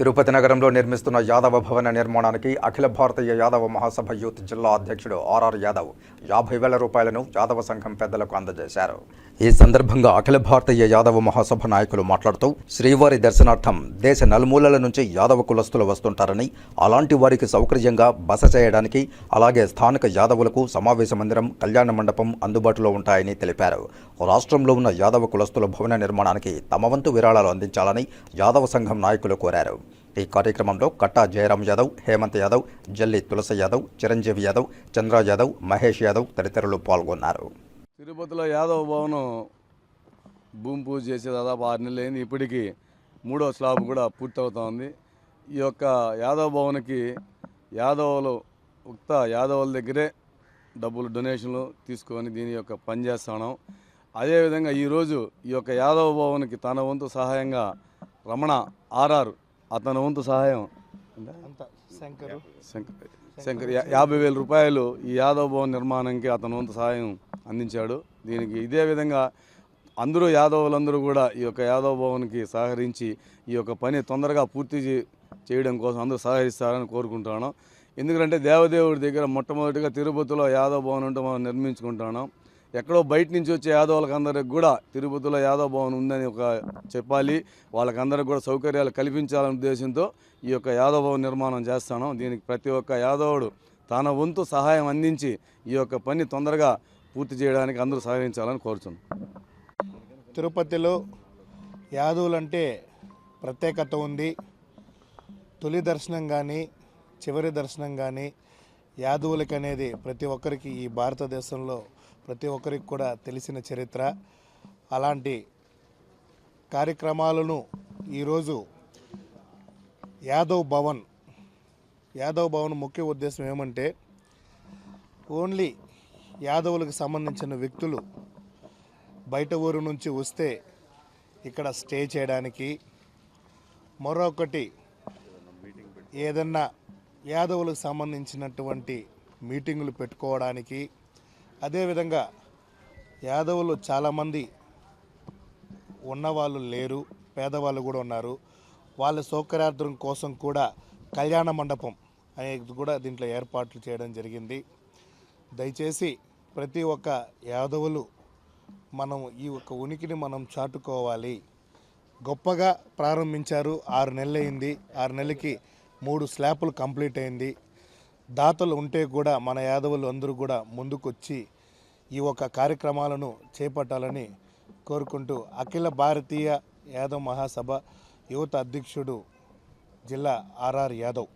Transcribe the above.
తిరుపతి నగరంలో నిర్మిస్తున్న యాదవ భవన నిర్మాణానికి అఖిల భారతీయ యాదవ మహాసభ యూత్ జిల్లా అధ్యక్షుడు ఆర్ఆర్ యాదవ్ యాభై వేల రూపాయలను యాదవ సంఘం పెద్దలకు అందజేశారు. ఈ సందర్భంగా అఖిల భారతీయ యాదవ మహాసభ నాయకులు మాట్లాడుతూ శ్రీవారి దర్శనార్థం దేశ నలుమూలల నుంచి యాదవ కులస్తులు వస్తుంటారని అలాంటి వారికి సౌకర్యంగా బస చేయడానికి అలాగే స్థానిక యాదవులకు సమావేశ మందిరం కళ్యాణ మండపం అందుబాటులో ఉంటాయని తెలిపారు. రాష్ట్రంలో ఉన్న యాదవ కులస్తుల భవన నిర్మాణానికి తమ వంతు విరాళాలు అందించాలని యాదవ సంఘం నాయకులు కోరారు. ఈ కార్యక్రమంలో కట్టా జయరాం యాదవ్ హేమంత్ యాదవ్ జల్లి తులసి యాదవ్ చిరంజీవి యాదవ్ చంద్ర యాదవ్ మహేష్ యాదవ్ తదితరులు పాల్గొన్నారు. తిరుపతిలో యాదవ్ భవనం భూమి పూజ చేసి దాదాపు ఆరు నెలలు అయింది. ఇప్పటికీ మూడో స్లాబ్ కూడా పూర్తవుతా ఉంది. ఈ యొక్క యాదవ్ భవన్కి యాదవులు ఉక్త యాదవుల దగ్గరే డబ్బులు డొనేషన్లు తీసుకొని దీని యొక్క పనిచేస్తున్నాం అదేవిధంగా ఈరోజు ఈ యొక్క యాదవ భవన్కి తన వంతు సహాయంగా రమణ ఆర్ఆర్ అతని వంతు సహాయం. అంత శంకరు. శంకర్ శంకర్ యా- యాభై వేల రూపాయలు ఈ యాదవ్ భవన్ నిర్మాణానికి అతను వంతు సహాయం అందించాడు. దీనికి ఇదే విధంగా అందరూ యాదవులందరూ కూడా ఈ యొక్క యాదవ్ భవన్కి సహకరించి ఈ యొక్క పని తొందరగా పూర్తి చేయడం కోసం అందరూ సహకరిస్తారని కోరుకుంటాను ఎందుకంటే దేవదేవుడి దగ్గర మొట్టమొదటిగా తిరుపతిలో యాదవ్ భవన్ ఉంటే మనం నిర్మించుకుంటాను ఎక్కడో బయట నుంచి వచ్చే యాదవులకు అందరికి కూడా తిరుపతిలో యాదవ భవన్ ఉందని ఒక చెప్పాలి. వాళ్ళకందరికి కూడా సౌకర్యాలు కల్పించాలనే ఉద్దేశంతో ఈ యొక్క యాదవ భవన్ నిర్మాణం చేస్తాను. దీనికి ప్రతి ఒక్క యాదవుడు తన వంతు సహాయం అందించి ఈ యొక్క పని తొందరగా పూర్తి చేయడానికి అందరూ సహకరించాలని కోరుతున్నాను తిరుపతిలో యాదవులంటే ప్రత్యేకత ఉంది. తొలి దర్శనం కానీ చివరి దర్శనం కానీ యాదవులకి అనేది ప్రతి ఒక్కరికి ఈ భారతదేశంలో ప్రతి ఒక్కరికి కూడా తెలిసిన చరిత్ర. అలాంటి కార్యక్రమాలను ఈరోజు యాదవ్ భవన్ యాదవ్ భవన్ ముఖ్య ఉద్దేశం ఏమంటే ఓన్లీ యాదవులకు సంబంధించిన వ్యక్తులు బయట ఊరు నుంచి వస్తే ఇక్కడ స్టే చేయడానికి మరొకటి ఏదన్నా యాదవులకు సంబంధించినటువంటి మీటింగులు పెట్టుకోవడానికి. అదేవిధంగా యాదవులు చాలామంది ఉన్నవాళ్ళు లేరు పేదవాళ్ళు కూడా ఉన్నారు. వాళ్ళ సౌకర్యార్థం కోసం కూడా కళ్యాణ మండపం అనేది కూడా దీంట్లో ఏర్పాట్లు చేయడం జరిగింది. దయచేసి ప్రతి ఒక్క యాదవులు మనం ఈ యొక్క ఉనికిని మనం చాటుకోవాలి. గొప్పగా ప్రారంభించారు ఆరు నెలలైంది. ఆరు నెలలకి మూడు స్లాపులు కంప్లీట్ అయింది. దాతలు ఉంటే కూడా మన యాదవులు అందరూ కూడా ముందుకొచ్చి ఈ ఒక కార్యక్రమాలను చేపట్టాలని కోరుకుంటూ అఖిల భారతీయ యాదవ్ మహాసభ యువత అధ్యక్షుడు జిల్లా ఆర్ఆర్ యాదవ్.